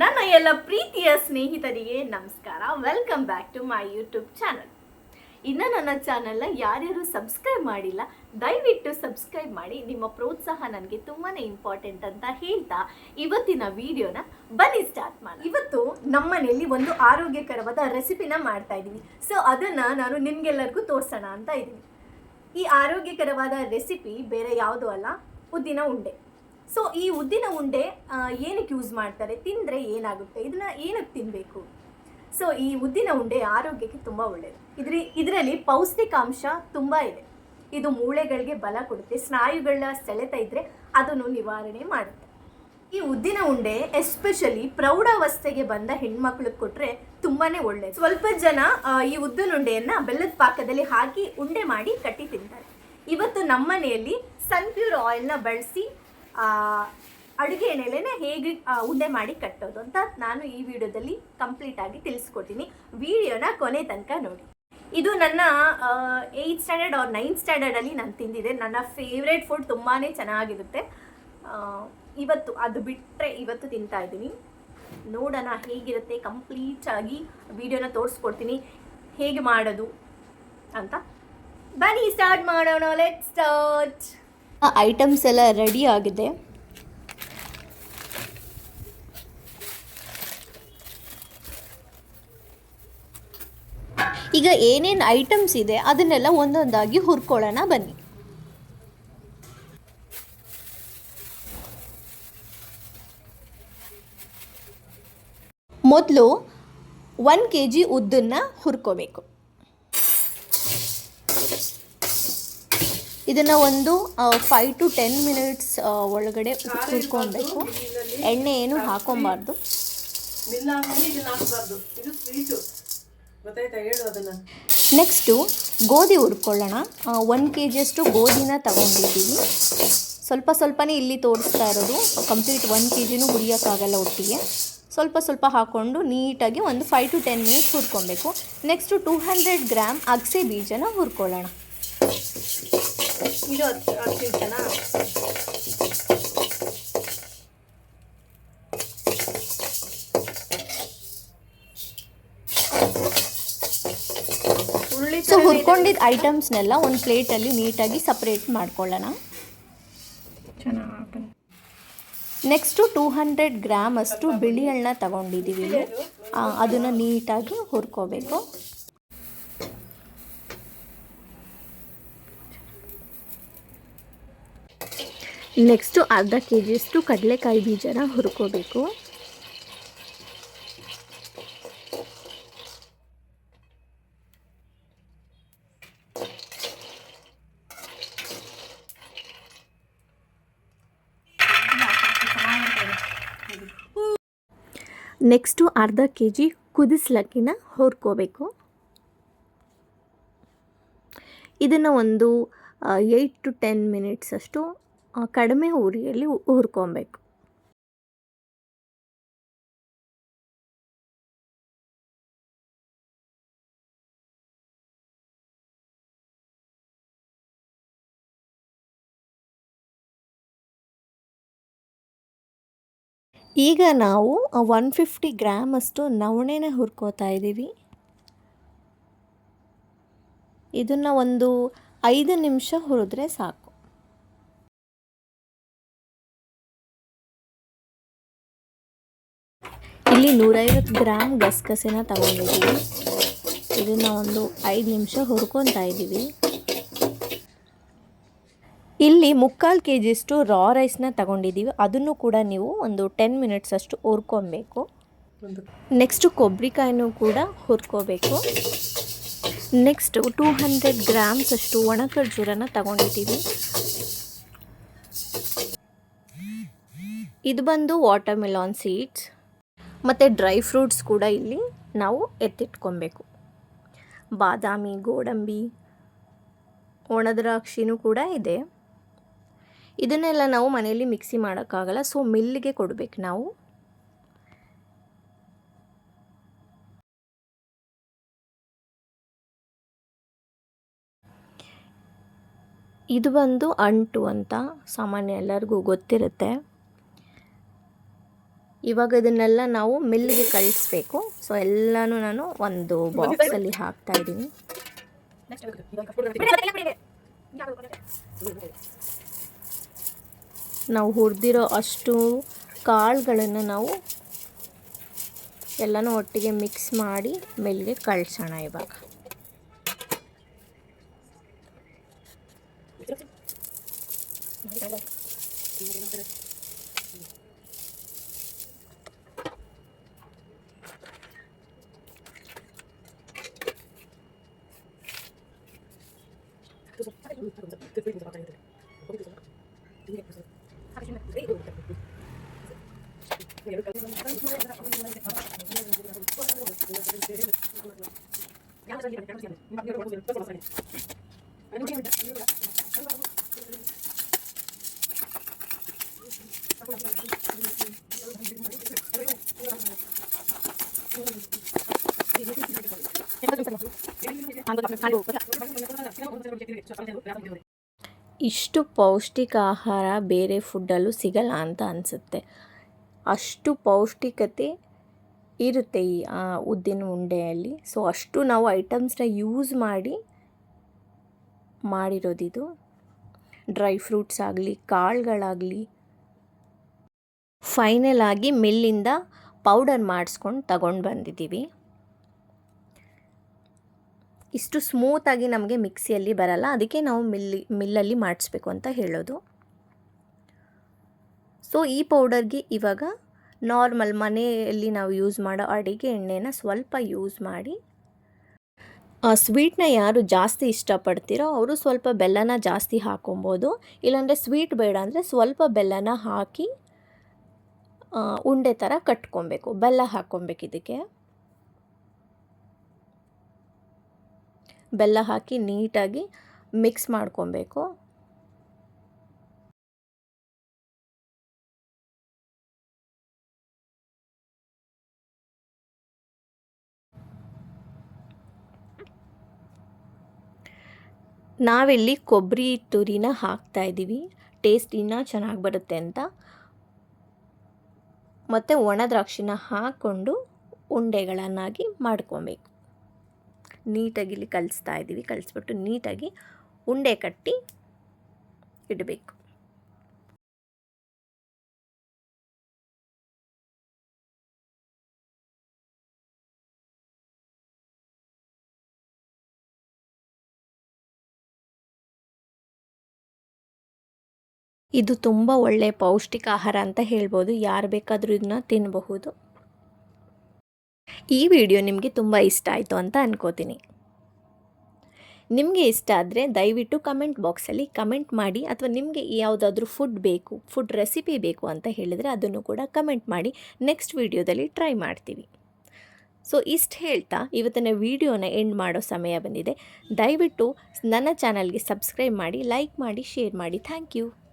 ನನ್ನ ಎಲ್ಲ ಪ್ರೀತಿಯ ಸ್ನೇಹಿತರಿಗೆ ನಮಸ್ಕಾರ. Welcome back to my YouTube channel ಇನ್ನು ನನ್ನ ಚಾನಲ್ನ ಯಾರ್ಯಾರು ಸಬ್ಸ್ಕ್ರೈಬ್ ಮಾಡಿಲ್ಲ, ದಯವಿಟ್ಟು ಸಬ್ಸ್ಕ್ರೈಬ್ ಮಾಡಿ. ನಿಮ್ಮ ಪ್ರೋತ್ಸಾಹ ನನಗೆ ತುಂಬಾ ಇಂಪಾರ್ಟೆಂಟ್ ಅಂತ ಹೇಳ್ತಾ ಇವತ್ತಿನ ವಿಡಿಯೋನ ಬನ್ನಿ ಸ್ಟಾರ್ಟ್ ಮಾಡಿ ಇವತ್ತು ನಮ್ಮನೆಯಲ್ಲಿ ಒಂದು ಆರೋಗ್ಯಕರವಾದ ರೆಸಿಪಿನ ಮಾಡ್ತಾ ಇದ್ದೀನಿ. ಸೊ ಅದನ್ನು ನಾನು ನಿಮಗೆಲ್ಲರಿಗೂ ತೋರಿಸೋಣ ಅಂತ ಇದ್ದೀನಿ. ಈ ಆರೋಗ್ಯಕರವಾದ ರೆಸಿಪಿ ಬೇರೆ ಯಾವುದೂ ಅಲ್ಲ ಉದ್ದಿನ ಉಂಡೆ. ಸೊ ಈ ಉದ್ದಿನ ಉಂಡೆ ಏನಕ್ಕೆ ಯೂಸ್ ಮಾಡ್ತಾರೆ? ತಿಂದರೆ ಏನಾಗುತ್ತೆ? ಇದನ್ನ ಏನಕ್ಕೆ ತಿನ್ನಬೇಕು ಸೊ ಈ ಉದ್ದಿನ ಉಂಡೆ ಆರೋಗ್ಯಕ್ಕೆ ತುಂಬ ಒಳ್ಳೆಯದು ಇದ್ರ, ಇದರಲ್ಲಿ ಪೌಷ್ಟಿಕಾಂಶ ತುಂಬ ಇದೆ. ಇದು ಮೂಳೆಗಳಿಗೆ ಬಲ ಕೊಡುತ್ತೆ. ಸ್ನಾಯುಗಳ ಸೆಳೆತ ಇದ್ದರೆ ಅದನ್ನು ನಿವಾರಣೆ ಮಾಡುತ್ತೆ. ಈ ಉದ್ದಿನ ಉಂಡೆ ಎಸ್ಪೆಷಲಿ ಪ್ರೌಢಾವಸ್ಥೆಗೆ ಬಂದ ಹೆಣ್ಮಕ್ಳಿಗೆ ಕೊಟ್ಟರೆ ತುಂಬಾನೇ ಒಳ್ಳೆಯದು ಸ್ವಲ್ಪ ಜನ ಈ ಉದ್ದಿನ ಉಂಡೆಯನ್ನ ಬೆಲ್ಲದ ಪಾಕದಲ್ಲಿ ಹಾಕಿ ಉಂಡೆ ಮಾಡಿ ಕಟ್ಟಿ ತಿಂತಾರೆ. ಇವತ್ತು ನಮ್ಮನೆಯಲ್ಲಿ ಸನ್ಪ್ಯೂರ್ ಆಯಿಲ್ನ ಬಳಸಿ ಅಡುಗೆ ಎಣ್ಣೆಲೇನೆ ಹೇಗೆ ಉಂಡೆ ಮಾಡಿ ಕಟ್ಟೋದು ಅಂತ ನಾನು ಈ ವಿಡಿಯೋದಲ್ಲಿ ಕಂಪ್ಲೀಟ್ ಆಗಿ ತಿಳಿಸ್ಕೊಡ್ತೀನಿ. ವಿಡಿಯೋನ ಕೊನೆ ತನಕ ನೋಡಿ. ಇದು ನನ್ನ ಏಯ್ತ್ ಸ್ಟ್ಯಾಂಡರ್ಡ್ ಆರ್ ನೈನ್ತ್ ಸ್ಟ್ಯಾಂಡರ್ಡಲ್ಲಿ ನಾನು ತಿಂದಿದೆ. ನನ್ನ ಫೇವ್ರೇಟ್ ಫುಡ್ ತುಂಬಾ ಚೆನ್ನಾಗಿರುತ್ತೆ. ಇವತ್ತು ಅದು ಬಿಟ್ಟರೆ ಇವತ್ತು ತಿಂತಾ ಇದ್ದೀನಿ. ನೋಡೋಣ ಹೇಗಿರುತ್ತೆ. ಕಂಪ್ಲೀಟ್ ಆಗಿ ವಿಡಿಯೋನ ತೋರಿಸ್ಕೊಡ್ತೀನಿ. ಹೇಗೆ ಮಾಡೋದು ಅಂತ. ಬನ್ನಿ ಸ್ಟಾರ್ಟ್ ಮಾಡೋಣ. ಲೆಟ್ ಸ್ಟಾರ್ಟ್ ಐಟಮ್ಸ್ ಎಲ್ಲ ರೆಡಿ ಆಗಿದೆ. ಈಗ ಏನೇನು ಐಟಮ್ಸ್ ಇದೆ ಅದನ್ನೆಲ್ಲ ಒಂದೊಂದಾಗಿ ಹುರ್ಕೊಳ್ಳೋಣ ಬನ್ನಿ. ಮೊದಲು ಒನ್ ಕೆ ಜಿ ಉದ್ದನ್ನು ಹುರ್ಕೋಬೇಕು. ಇದನ್ನು ಒಂದು ಫೈವ್ ಟು ಟೆನ್ ಮಿನಿಟ್ಸ್ ಒಳಗಡೆ ಹುರ್ಕೊಬೇಕು. ಎಣ್ಣೆ ಏನು ಹಾಕೊಬಾರ್ದು. ನೆಕ್ಸ್ಟು ಗೋಧಿ ಹುರ್ಕೊಳ್ಳೋಣ. ಒನ್ ಕೆ ಜಿಯಷ್ಟು ಗೋಧಿನ ತಗೊಂಡಿದ್ದೀವಿ. ಸ್ವಲ್ಪ ಸ್ವಲ್ಪನೇ ಇಲ್ಲಿ ತೋರಿಸ್ತಾ ಇರೋದು. ಕಂಪ್ಲೀಟ್ ಒನ್ ಕೆ ಜಿನೂ ಹುರಿಯೋಕ್ಕಾಗಲ್ಲ ಒಟ್ಟಿಗೆ. ಸ್ವಲ್ಪ ಸ್ವಲ್ಪ ಹಾಕ್ಕೊಂಡು ನೀಟಾಗಿ ಒಂದು ಫೈವ್ ಟು ಟೆನ್ ಮಿನಿಟ್ಸ್ ಹುರ್ಕೊಬೇಕು. ನೆಕ್ಸ್ಟು ಟೂ ಹಂಡ್ರೆಡ್ ಗ್ರಾಮ್ ಅಗಸೆ ಬೀಜನ ಹುರ್ಕೊಳ್ಳೋಣ. ಇದು ಹಿಟ್ಟನಾ ಹುರುಳಿ ಸೊ ಹುರ್ಕೊಂಡಿದ್ದ ಐಟಮ್ಸ್ನೆಲ್ಲ ಒಂದು ಪ್ಲೇಟಲ್ಲಿ ನೀಟಾಗಿ ಸಪ್ರೇಟ್ ಮಾಡ್ಕೊಳ್ಳೋಣ. ಚೆನ್ನಾಗಿ ನೆಕ್ಸ್ಟು ಟೂ ಹಂಡ್ರೆಡ್ ಗ್ರಾಮ್ ಅಷ್ಟು ಬಿಳಿ ಹಣ್ಣ ತಗೊಂಡಿದ್ದೀವಿ ಅದನ್ನು ನೀಟಾಗಿ ಹುರ್ಕೋಬೇಕು. ನೆಕ್ಸ್ಟು ಅರ್ಧ ಕೆ ಜಿಯಷ್ಟು ಕಡಲೆಕಾಯಿ ಬೀಜನ ಹುರ್ಕೋಬೇಕು. ನೆಕ್ಸ್ಟು ಅರ್ಧ ಕೆ ಜಿ ಕುದಿಸ್ಲಕ್ಕಿನ ಹುರ್ಕೋಬೇಕು. ಇದನ್ನು ಒಂದು ಏಯ್ಟ್ ಟು ಟೆನ್ ಮಿನಿಟ್ಸ್ ಅಷ್ಟು ಆ, ಕಡಿಮೆ ಉರಿಯಲ್ಲಿ ಹು- ಹುರ್ಕೊಬೇಕು ಈಗ ನಾವು ಒನ್ ಫಿಫ್ಟಿ ಗ್ರಾಮ್ ಅಷ್ಟು ನವಣೆನ ಹುರ್ಕೋತಾ ಇದ್ದೀವಿ. ಇದನ್ನು ಒಂದು ಐದು ನಿಮಿಷ ಹುರಿದ್ರೆ ಸಾಕು. ಇಲ್ಲಿ ನೂರೈವತ್ತು ಗ್ರಾಮ್ ಗಸಗಸೆನ ತಗೊಂಡಿದ್ದೀವಿ. ಇದನ್ನು ಒಂದು ಐದು ನಿಮಿಷ ಹುರ್ಕೊತಾ ಇದ್ದೀವಿ. ಇಲ್ಲಿ ಮುಕ್ಕಾಲು ಕೆ ಜಿಯಷ್ಟು ರಾ ರೈಸ್ನ ತಗೊಂಡಿದ್ದೀವಿ. ಅದನ್ನು ಕೂಡ ನೀವು ಒಂದು ಟೆನ್ ಮಿನಿಟ್ಸ್ ಅಷ್ಟು ಹುರ್ಕೊಬೇಕು. ನೆಕ್ಸ್ಟು ಕೊಬ್ಬರಿಕಾಯಿನೂ ಕೂಡ ಹುರ್ಕೋಬೇಕು. ನೆಕ್ಸ್ಟು ಟೂ ಹಂಡ್ರೆಡ್ ಗ್ರಾಮ್ಸ್ ಅಷ್ಟು ಒಣ ಖರ್ಜೂರನ ತಗೊಂಡಿದ್ದೀವಿ. ಇದು ಬಂದು ವಾಟರ್ ಮೆಲಾನ್ ಸೀಡ್ಸ್ ಮತ್ತು ಡ್ರೈ ಫ್ರೂಟ್ಸ್ ಕೂಡ ಇಲ್ಲಿ ನಾವು ಎತ್ತಿಟ್ಕೊಬೇಕು. ಬಾದಾಮಿ, ಗೋಡಂಬಿ ಒಣದ್ರಾಕ್ಷಿನೂ ಕೂಡ ಇದೆ. ಇದನ್ನೆಲ್ಲ ನಾವು ಮನೆಯಲ್ಲಿ ಮಿಕ್ಸಿ ಮಾಡೋಕ್ಕಾಗಲ್ಲ, ಸೊ ಮಿಲ್ಲಿಗೆ ಕೊಡಬೇಕು ನಾವು. ಇದು ಬಂದು ಅಂಟು ಅಂತ ಸಾಮಾನ್ಯ ಎಲ್ಲರಿಗೂ ಗೊತ್ತಿರುತ್ತೆ. ಇವಾಗ ಇದನ್ನೆಲ್ಲ ನಾವು ಮಿಲ್ಲಿಗೆ ಕಳಿಸ್ಬೇಕು. ಸೊ ಎಲ್ಲನೂ ನಾನು ಒಂದು ಬಾಕ್ಸಲ್ಲಿ ಹಾಕ್ತಾ ಇದ್ದೀನಿ. ನಾವು ಹುರಿದಿರೋ ಅಷ್ಟು ಕಾಳುಗಳನ್ನು ನಾವು ಎಲ್ಲನೂ ಒಟ್ಟಿಗೆ ಮಿಕ್ಸ್ ಮಾಡಿ ಮಿಲ್ಗೆ ಕಳಿಸೋಣ ಇವಾಗ. Yanlış anlayın, yanlış anlayın. Bak, yorum olsun. Nasıl olsun? Ben de bir şey yapacağım. ಇಷ್ಟು ಪೌಷ್ಟಿಕ ಆಹಾರ ಬೇರೆ ಫುಡ್ಡಲ್ಲೂ ಸಿಗಲ್ಲ ಅಂತ ಅನಿಸುತ್ತೆ. ಅಷ್ಟು ಪೌಷ್ಟಿಕತೆ ಇರುತ್ತೆ ಈ ಉದ್ದಿನ ಉಂಡೆಯಲ್ಲಿ. ಸೊ ಅಷ್ಟು ನಾವು ಐಟಮ್ಸ್ನ ಯೂಸ್ ಮಾಡಿ, ಮಾಡಿರೋದಿದು. ಡ್ರೈ ಫ್ರೂಟ್ಸ್ ಆಗಲಿ, ಕಾಳುಗಳಾಗಲಿ ಫೈನಲ್ ಆಗಿ ಮಿಲ್ಲಿಂದ ಪೌಡರ್ ಮಾಡಿಸ್ಕೊಂಡು ತಗೊಂಡು ಬಂದಿದ್ದೀವಿ. ಇಷ್ಟು ಸ್ಮೂತಾಗಿ ನಮಗೆ ಮಿಕ್ಸಿಯಲ್ಲಿ ಬರಲ್ಲ. ಅದಕ್ಕೆ ನಾವು ಮಿಲ್ಲಿ, ಮಿಲ್ಲಲ್ಲಿ ಮಾಡಿಸ್ಬೇಕು ಅಂತ ಹೇಳೋದು. ಸೊ ಈ ಪೌಡರ್ಗೆ ಇವಾಗ ನಾರ್ಮಲ್ ಮನೆಯಲ್ಲಿ ನಾವು ಯೂಸ್ ಮಾಡೋ ಅಡಿಗೆ ಎಣ್ಣೆನ ಸ್ವಲ್ಪ ಯೂಸ್ ಮಾಡಿ, ಆ ಸ್ವೀಟ್ನ ಯಾರು ಜಾಸ್ತಿ ಇಷ್ಟಪಡ್ತೀರೋ ಅವರು ಸ್ವಲ್ಪ ಬೆಲ್ಲನ ಜಾಸ್ತಿ ಹಾಕೊಬೋದು. ಇಲ್ಲಾಂದರೆ ಸ್ವೀಟ್ ಬೇಡ ಅಂದರೆ ಸ್ವಲ್ಪ ಬೆಲ್ಲನ ಹಾಕಿ ಉಂಡೆ ಥರ ಕಟ್ಕೊಬೇಕು, ಬೆಲ್ಲ ಹಾಕ್ಕೊಬೇಕು ಇದಕ್ಕೆ. ಬೆಲ್ಲ ಹಾಕಿ ನೀಟಾಗಿ ಮಿಕ್ಸ್ ಮಾಡ್ಕೊಬೇಕು. ನಾವಿಲ್ಲಿ ಕೊಬ್ಬರಿ ತುರಿನ ಹಾಕ್ತಾ ಇದ್ದೀವಿ. ಟೇಸ್ಟ್ ಇನ್ನೂ ಚೆನ್ನಾಗಿ ಬರುತ್ತೆ ಅಂತ. ಮತ್ತು ಒಣ ದ್ರಾಕ್ಷಿನ ಹಾಕ್ಕೊಂಡು ಉಂಡೆಗಳನ್ನಾಗಿ ಮಾಡ್ಕೊಬೇಕು. ನೀಟಾಗಿ ಇಲ್ಲಿ ಕಲಿಸ್ತಾ ಇದ್ದೀವಿ. ಕಲಿಸ್ಬಿಟ್ಟು ನೀಟಾಗಿ ಉಂಡೆ ಕಟ್ಟಿ ಇಡಬೇಕು. ಇದು ತುಂಬ ಒಳ್ಳೆಯ ಪೌಷ್ಟಿಕ ಆಹಾರ ಅಂತ ಹೇಳ್ಬೋದು. ಯಾರು ಬೇಕಾದರೂ ಇದನ್ನ ತಿನ್ನಬಹುದು ಈ ವಿಡಿಯೋ ನಿಮಗೆ ತುಂಬ ಇಷ್ಟ ಆಯಿತು ಅಂತ ಅನ್ಕೋತೀನಿ. ನಿಮಗೆ ಇಷ್ಟ ಆದರೆ ದಯವಿಟ್ಟು ಕಮೆಂಟ್ ಬಾಕ್ಸಲ್ಲಿ ಕಮೆಂಟ್ ಮಾಡಿ ಅಥವಾ ನಿಮಗೆ ಯಾವುದಾದ್ರೂ ಫುಡ್ ಬೇಕು, ಫುಡ್ ರೆಸಿಪಿ ಬೇಕು ಅಂತ ಹೇಳಿದರೆ ಅದನ್ನು ಕೂಡ ಕಮೆಂಟ್ ಮಾಡಿ ನೆಕ್ಸ್ಟ್ ವಿಡಿಯೋದಲ್ಲಿ ಟ್ರೈ ಮಾಡ್ತೀವಿ. ಸೊ, ಇಷ್ಟು ಹೇಳ್ತಾ ಇವತ್ತಿನ ವಿಡಿಯೋನ ಎಂಡ್ ಮಾಡೋ ಸಮಯ ಬಂದಿದೆ. ದಯವಿಟ್ಟು ನನ್ನ ಚಾನಲ್ಗೆ ಸಬ್ಸ್ಕ್ರೈಬ್ ಮಾಡಿ, ಲೈಕ್ ಮಾಡಿ, ಶೇರ್ ಮಾಡಿ. Thank you.